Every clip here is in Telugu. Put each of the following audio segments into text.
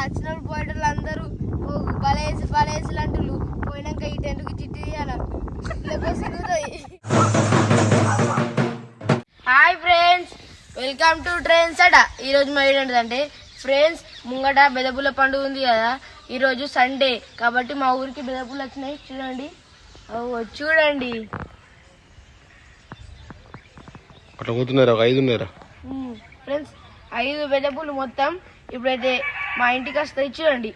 వచ్చిన పోయేటోళ్ళు అందరూ ఓ బలేసి బలేసి లాంటి పోయినాక ఈ టెంట్కి చిట్టి తీయాల? Hi friends welcome to trains అట. ఈరోజు మా ఏంటంటే ఫ్రెండ్స్ ముంగట బెదపుల పండుగ ఉంది కదా. ఈరోజు సండే కాబట్టి మా ఊరికి బెదపులు వచ్చినాయి. చూడండి. ఓ చూడండి. అట్లా పోతున్నారా ఐదు ఉన్నారా? ఫ్రెండ్స్ ఐదు బెదపులు మొత్తం ఇప్పుడైతే మా ఇంటికి వస్తాయి చూడండి.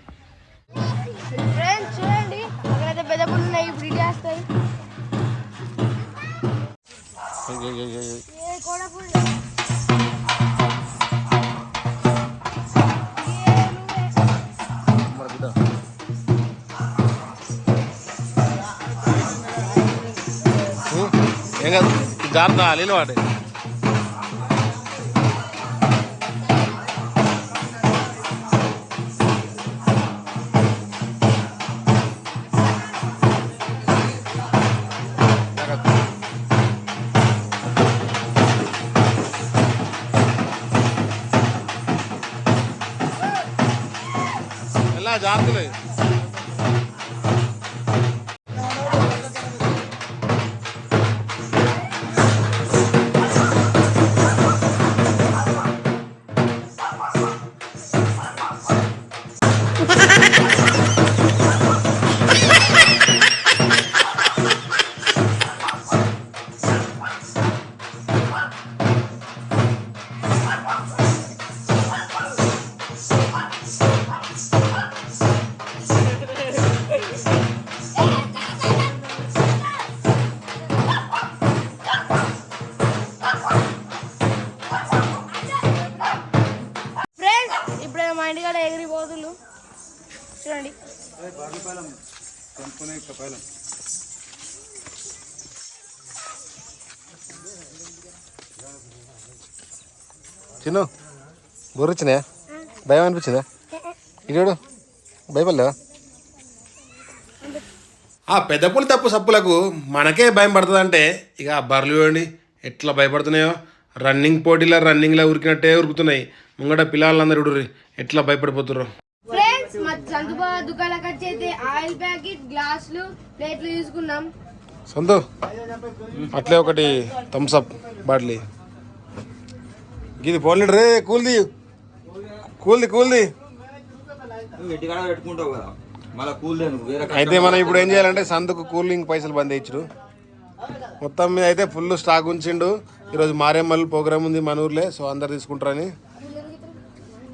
ఫ్రెండ్స్ చూడండి. అక్కడైతే పుల్లు ఉన్నాయి ఇప్పుడు ఇటు వస్తాయి ఏం కాదు జాగ్రత్త నీళ్ళు వాడే जाते చిన్ను బుర్రొచ్చినా భయం అనిపించిందా? ఇడు భయపడలేవా ఆ పెద్ద పులి తప్పు సప్పులకు మనకే భయం పడుతుందంటే ఇక ఆ బర్రెలు చూడండి ఎట్లా భయపడుతున్నాయో. రన్నింగ్ పోటీలో రన్నింగ్లో ఉరికినట్టే ఉరుకుతున్నాయి. ముంగట పిల్లలందరూ ఉడుర్రి ఎట్లా భయపడిపోతుర్రు. సందుబా దుకాణాలకు వచ్చి అయితే ఆయిల్ ప్యాకెట్ గ్లాసులు ప్లేట్లు తీసుకున్నాం. సొంత అట్లే ఒకటి థమ్స్అప్ బాటిల్. ఇది పోలీడు రే కూల్ది. కూల్ది కూల్ది. అయితే మనం ఇప్పుడు ఏం చేయాలంటే సందుకు కూలింగ్ పైసలు బంద్ ఇచ్చుడు మొత్తం మీద అయితే ఫుల్ స్టాక్ ఉంచిండు. ఈరోజు మారేమ్మల్ ప్రోగ్రామ్ ఉంది మన ఊర్లే సో అందరు తీసుకుంటారని.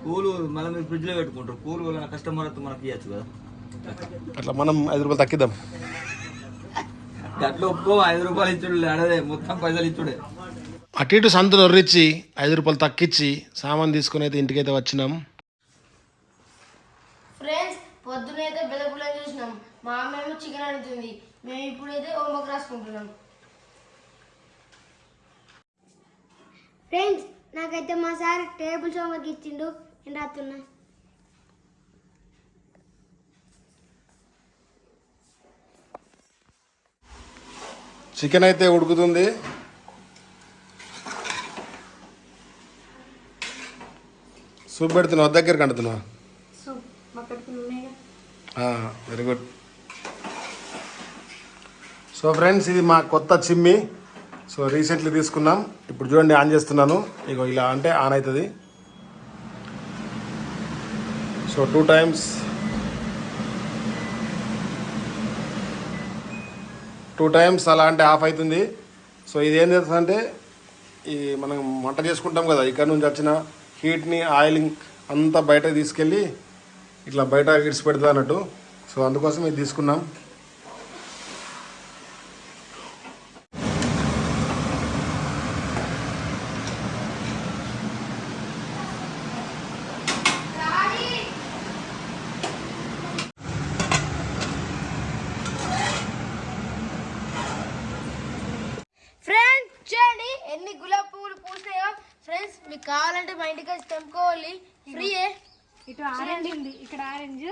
కూలు మళ్ళీ మీరు ఫ్రిడ్జ్లో పెట్టుకుంటారు. కూల్ వల్ల కస్టమర్ వస్తే మనకి ఇవ్వచ్చు కదా. అట్లా మనం ఐదు రూపాయలు తక్కిద్దాం అట్లా ఒప్పుకో ఐదు రూపాయలు ఇచ్చుడు అడదే మొత్తం పైసలు ఇచ్చుడే. అటు ఇటు సంతను ఒర్రిచ్చి ఐదు రూపాయలు తక్కిచ్చి సామాన్ తీసుకుని అయితే ఇంటికైతే వచ్చినాం. ఫ్రెండ్స్ పొద్దునైతే బెదపులని చూసినాం. మా అమ్మ ఏమో చికెన్ అడుగుతుంది మేము ఇప్పుడైతే హోంవర్క్ రాసుకుంటున్నాం. ఫ్రెండ్స్ నాకైతే మా సార్ టేబుల్స్ హోంవర్క్ ఇచ్చిండు. నేను రాస్తున్నా చికెన్ అయితే ఉడుకుతుంది. సూప్ పెడుతున్నావు? దగ్గరికి అంటున్నావు వెరీ గుడ్ సో ఫ్రెండ్స్ ఇది మా కొత్త చిమ్మి. సో రీసెంట్లీ తీసుకున్నాం. ఇప్పుడు చూడండి ఆన్ చేస్తున్నాను. ఇగో ఇలా అంటే ఆన్ అవుతుంది. So two times two times అలా అంటే ఆఫ్ అవుతుంది. సో ఇది ఏం చేస్తుందంటే ఈ మనం మంట చేసుకుంటాం కదా ఇక్కడ నుంచి వచ్చిన హీట్ని ఆయిలింగ్ అంతా బయట తీసుకెళ్ళి ఇట్లా బయట ఇడిచి పెడతా అన్నట్టు. సో అందుకోసం ఇది తీసుకున్నాం ఫ్రెండ్స్ చూడండి ఎన్ని గులాబీ పువ్వులు పూసినాయో ఫ్రెండ్స్ మీకు కావాలంటే మా ఇంటికి వచ్చి తెంపుకోవాలి. ఫ్రీయే ఇటు ఆరెంజ్ ఉంది. ఇక్కడ ఆరెంజ్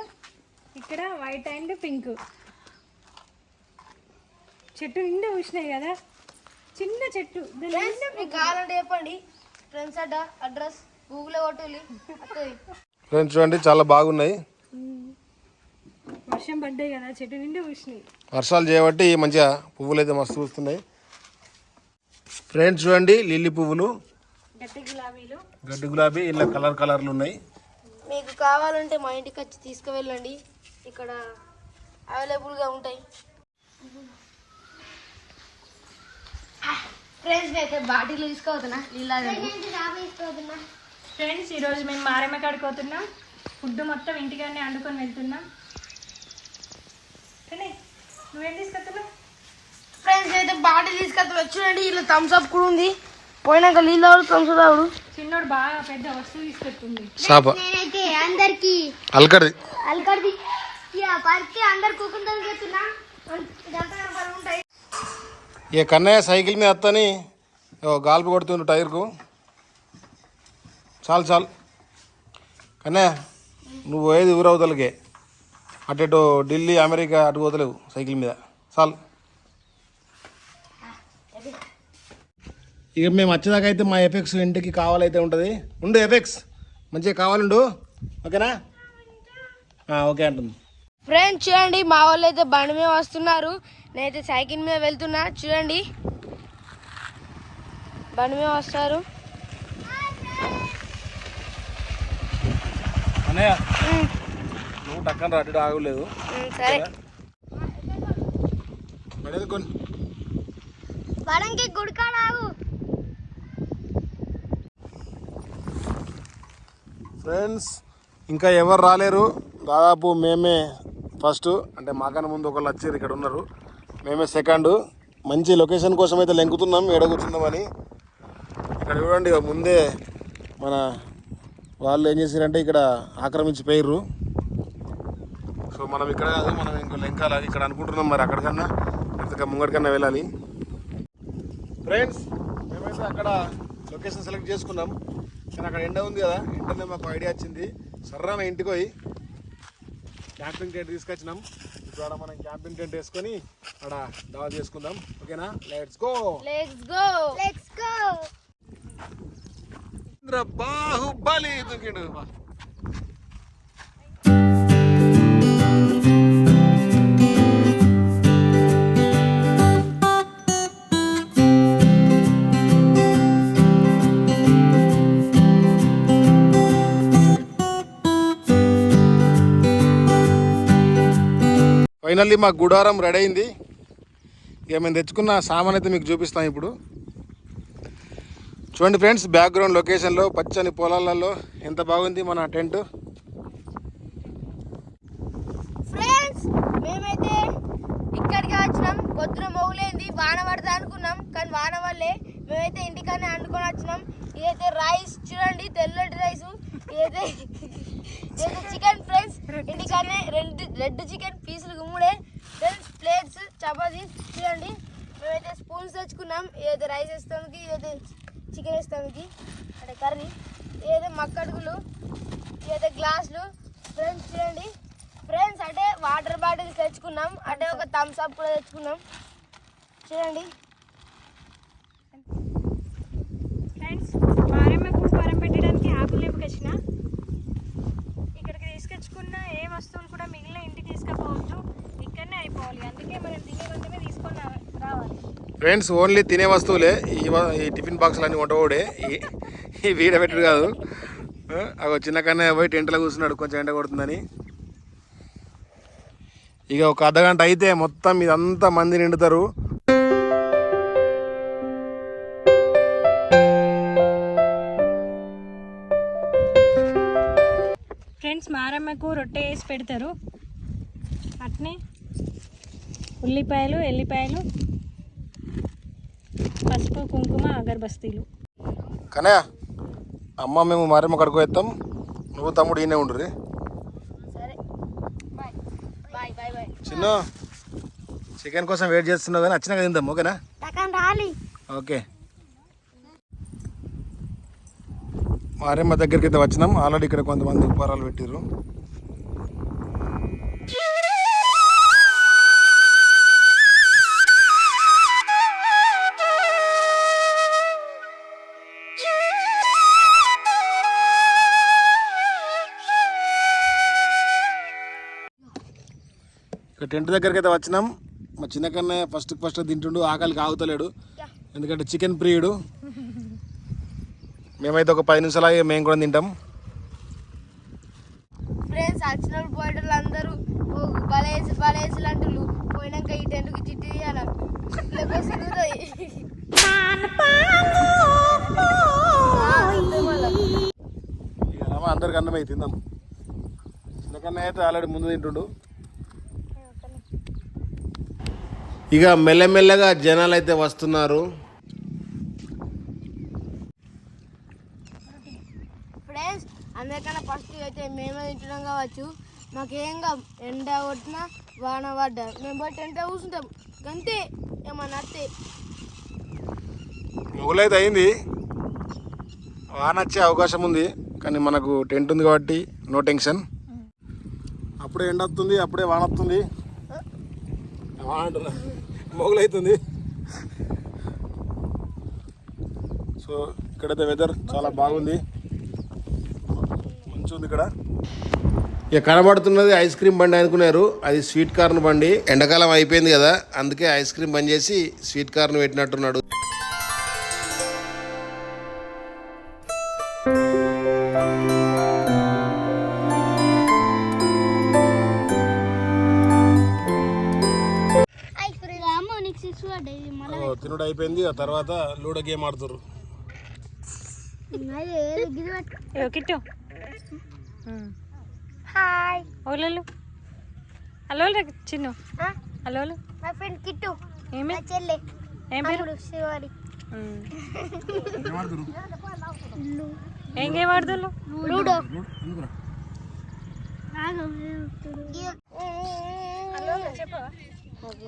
ఇక్కడ వైట్ అండ్ పింక్ చెట్టు నిండా పూసినాయి కదా? చిన్న చెట్టు. మీకు కావాలంటే చెప్పండి. ఫ్రెండ్స్ అడ్డ అడ్రస్ గూగుల్ కొట్టులి ఫ్రెండ్స్ చూడండి చాలా బాగున్నాయి. వర్షం పడ్డాయి కదా చెట్టు నిండి పూసినాయి. వర్షాలు చేయబట్టి మంచిగా పువ్వులు అయితే మస్తు వస్తున్నాయి ఫ్రెండ్స్ చూడండి లిల్లీ పువ్వులు గులాబీలు. గడ్డి గులాబీ ఇలా కలర్ కలర్లు ఉన్నాయి. మీకు కావాలంటే మా ఇంటికి వచ్చి తీసుకువెళ్ళండి. ఇక్కడ అవైలబుల్గా ఉంటాయి. ఫ్రెండ్స్ అయితే బాటిల్ తీసుకోవద్దునా? నీళ్ళ ఫ్రెండ్స్ ఈరోజు మేము మారేమ్మ కాడికి పోతున్నాం. ఫుడ్ మొత్తం ఇంటికాడనే వండుకొని వెళ్తున్నాం. కానీ నువ్వేం తీసుకొస్తున్నావు? ఫ్రెండ్స్ అయితే బాటిల్ తీసుకొస్తా చూడండి ఇలా థమ్స్ అప్ కూడా ఉంది. పోయినాక నీళ్ళు తాగుడు తాగుడు. చిన్నోడు బాగా పెద్ద వస్తువు సాప నేనైతే అందరికి ఇక పరిచి అందరు ఉంటాయి. ఇక కన్నయ్య సైకిల్ మీద వత్తని గాల్పు కొడుతుండు టైర్కు. చాలు చాలు. కన్నయ్య నువ్వు పోయేది ఊరవతలకే. అటు ఇటు ఢిల్లీ అమెరికా అటు పోతలేవు సైకిల్ మీద. చాలు. ఇక మేము వచ్చేదాకా అయితే మా ఎఫెక్స్ ఇంటికి కావాలైతే ఉంటుంది. ఉండు ఎఫెక్స్. మంచిగా కావాలండు. ఓకేనా? ఆ, ఓకే అంటుంది. ఫ్రెండ్స్ చూడండి మా వాళ్ళు అయితే బండి మీద వస్తున్నారు. నేనైతే సైకిల్ మీద వెళ్తున్నా. చూడండి. బండి మీద వస్తారు. నువ్వు టక్కన ఆగలేదు. సరే. పడేది కొన్ని ఫ్రెండ్స్ ఇంకా ఎవరు రాలేరు. దాదాపు మేమే ఫస్ట్ అంటే మాకన్నా ముందు ఒకళ్ళు వచ్చారు ఇక్కడ ఉన్నారు. మేమే సెకండ్. మంచి లొకేషన్ కోసం అయితే లెంకుతున్నాం ఎడ ఇక్కడ చూడండి ముందే మన వాళ్ళు ఏం చేశారంటే ఇక్కడ ఆక్రమించిపోయారు సో మనం ఇక్కడ కాదు మనం ఇంకా లెంకాలి ఇక్కడ అనుకుంటున్నాం మరి అక్కడికన్నా ఇంకా ముంగడికన్నా వెళ్ళాలి. ఫ్రెండ్స్ మేమైతే అక్కడ లొకేషన్ సెలెక్ట్ చేసుకున్నాం. కానీ అక్కడ ఎండ ఉంది కదా ఎండనే మాకు ఐడియా వచ్చింది. సర్రాన ఇంటికి పోయి క్యాంపింగ్ టెంట్ తీసుకొచ్చినాం. ఇప్పుడు ఆడ మనం క్యాంపింగ్ టెంట్ వేసుకొని ఆడ దావా చేసుకుందాం. ఓకేనా? Let's go let's go let's go Baahubali దూకిండు. Finally మా గుడారం రెడీ అయింది. ఇక మేము తెచ్చుకున్న సామాన్ అయితే మీకు చూపిస్తాం ఇప్పుడు. చూడండి ఫ్రెండ్స్ బ్యాక్గ్రౌండ్ లొకేషన్లో పచ్చని పొలాలలో ఎంత బాగుంది మన టెంట్. ఫ్రెండ్స్ మేమైతే ఇక్కడికి వచ్చినాం. పొద్దున మొగులేంది వాన పడతా అనుకున్నాం. కానీ వాన వల్లే మేమైతే ఇంటికానే అండుకొని వచ్చినాం. ఇదైతే రైస్ చూడండి తెల్లటి రైస్ ఇదైతే ఇదైతే చికెన్ ఫ్రెండ్స్ ఇంటికానే రెండు రెడ్ చికెన్ పీసులు గుమ్ముడే ఫ్రెండ్స్ ప్లేట్స్ చపాతీ చూడండి. మేమైతే స్పూన్స్ తెచ్చుకున్నాం. ఏదో రైస్ వేస్తానికి ఏదో చికెన్ వేస్తానికి అంటే కర్రీ ఏదో మక్కడుగులు ఏదో గ్లాసులు ఫ్రెండ్స్ చూడండి. ఫ్రెండ్స్ అంటే వాటర్ బాటిల్స్ తెచ్చుకున్నాం. అంటే ఒక థమ్స్ అప్ కూడా తెచ్చుకున్నాం. చూడండి ఫ్రెండ్స్ మారేమ్మకు వరం పెట్టడానికి ఆకులు లేపుకొచ్చిన ఇక్కడికి తీసుకొచ్చుకున్న ఏ వస్తువులు కూడా మిగిలిన ఇంటికి తీసుకుపోవద్దు ఇక్కడనే అయిపోవాలి అందుకే మనం తినే కొంచెమే తీసుకొని రా- రావాలి ఫ్రెండ్స్ ఓన్లీ తినే వస్తువులే. ఈ ఈ టిఫిన్ బాక్సులు అన్నీ వంటవాడే ఈ వీడబెట్టడు వీడ కాదు. ఆ, అగో చిన్న కన్నా పోయి టెంట్లో కూర్చున్నాడు. కొంచెం ఎండ కొడుతుందని. ఇక ఒక అర్ధగంట అయితే మొత్తం ఇదంతా మంది నిండుతారు. ఫ్రెండ్స్ మారమ్మకు రొట్టె వేసి పెడతారు. అట్నే. ఉల్లిపాయలు ఎల్లిపాయలు. పసుపు కుంకుమ అగరబస్తీలు. కనయా అమ్మ మేము మారేమ్మ కడుకు వేస్తాం నువ్వు తమ్ముడు ఈయనే ఉండ్రి చిన్న చికెన్ కోసం వెయిట్ చేస్తున్నావు కానీ వచ్చినాక తిందాం ఓకేనా? ఓకే. మారేమ్మ దగ్గరికి అయితే వచ్చినాం. ఆల్రెడీ ఇక్కడ కొంతమంది ఉపహారాలు పెట్టిర్రు. ఇక టెంట్ దగ్గరికి అయితే వచ్చినాం. మా చిన్న కన్నా ఫస్ట్ ఫస్ట్ తింటుండు ఆకలికి ఆగుతలేడు ఎందుకంటే చికెన్ ప్రియుడు. మేమైతే ఒక పది నిమిషాలు ఆగి మేము కూడా తింటాం. ఫ్రెండ్స్ పోయేటోళ్ళు అందరూ బలేసి బలేసి పోయినాక ఈ టెంట్కి అందరికి అన్నమే తిందాం. చిన్న కన్నా అయితే ఆల్రెడీ ముందు తింటుండు. ఇక మెల్లమెల్లగా జనాలు అయితే వస్తున్నారు. ఫ్రెండ్స్ అందరికన్నా ఫస్ట్ అయితే మేమే తింటున్నాం కావచ్చు. మాకేం కాదు ఎండ కొట్టినా వాన పడ్డా. మేము పోయి టెంట్ కూర్చుంటాం. అంతే ఏమన్నా అత్తే. మొగలైతే అయింది. వాన వచ్చే అవకాశం ఉంది కానీ మనకు టెంట్ ఉంది కాబట్టి నో టెన్షన్ అప్పుడే ఎండ వస్తుంది అప్పుడే వాన వస్తుంది. వాన అంటున్నా. మొగలైతుంది. సో ఇక్కడైతే వెదర్ చాలా బాగుంది. మంచి ఉంది ఇక్కడ. ఇక కనబడుతున్నది ఐస్ క్రీమ్ బండి అనుకున్నారు. అది స్వీట్ కార్న్ బండి. ఎండాకాలం అయిపోయింది కదా అందుకే ఐస్ క్రీమ్ బంద్ చేసి స్వీట్ కార్న్ పెట్టినట్టున్నాడు. తినుడు అయిపోయింది. ఆ తర్వాత లూడో గేమ్ ఆడుతారు హాయ్. ఓలలు. హలో చిన్ను. హలో మా ఫ్రెండ్ కిట్టు. ఏమి? చెల్లె. ఏం పేరు? శివారి. ఏం గేమ్ ఆడుతుళ్ళు లూడో.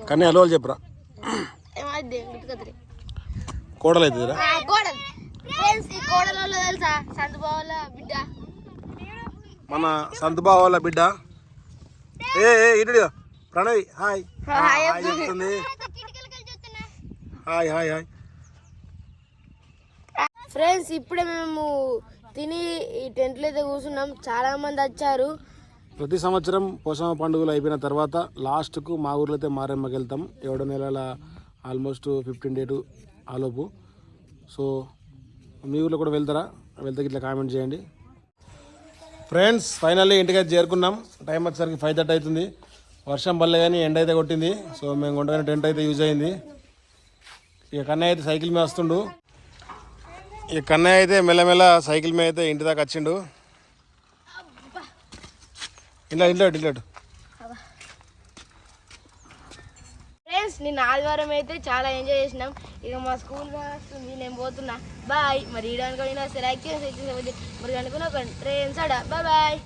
కానీ హలో చెప్పరా. కోడలు అవుతుందిరా కోడలు. ఫ్రెండ్స్ ఈ కోడలలో తెలుసా? సందుబావుల బిడ్డ. మన సంతుబా వాళ్ళ బిడ్డ. ఏ ఏ ఇటు ప్రణయ్ హాయ్. హాయ్ చెప్తుంది. Hi hi hi. ఫ్రెండ్స్ ఇప్పుడే మేము తిని ఈ టెంట్లో అయితే కూర్చున్నాం. చాలా మంది వచ్చారు. ప్రతి సంవత్సరం పోషమ పండుగలు అయిపోయిన తర్వాత లాస్ట్కు మా ఊర్లో అయితే మారేమ్మకి వెళ్తాం. ఏడో నెలల ఆల్మోస్ట్ ఫిఫ్టీన్ డేటు ఆలోపు. సో మీ ఊర్లో కూడా వెళ్తారా? వెళ్తే ఇట్లా కామెంట్ చేయండి. ఫ్రెండ్స్ ఫైనల్లీ ఇంటికి చేరుకున్నాం. టైం వచ్చేసరికి ఫైవ్ థర్టీ అవుతుంది. వర్షం పడలే కానీ ఎండ అయితే కొట్టింది. సో మేము కొండగానే టెంట్ అయితే యూజ్ అయింది. ఇక కన్నయ్య అయితే సైకిల్ మీద వస్తుండు. ఇక కన్నయ్య అయితే మెల్లమెల్ల సైకిల్ మీద అయితే ఇంటి దాకా వచ్చిండు. ఇలా ఇంట్లో ఇంట్లో. ఫ్రెండ్స్ నిన్న ఆదివారం అయితే చాలా ఎంజాయ్ చేసినాం. ఇక మా స్కూల్ వస్తుంది నేను పోతున్నా. బాయ్. మరి ఇడానికి అనుకున్నా చేసి మరి అనుకున్నా ట్రైన్స్ ఆడ? Bye bye.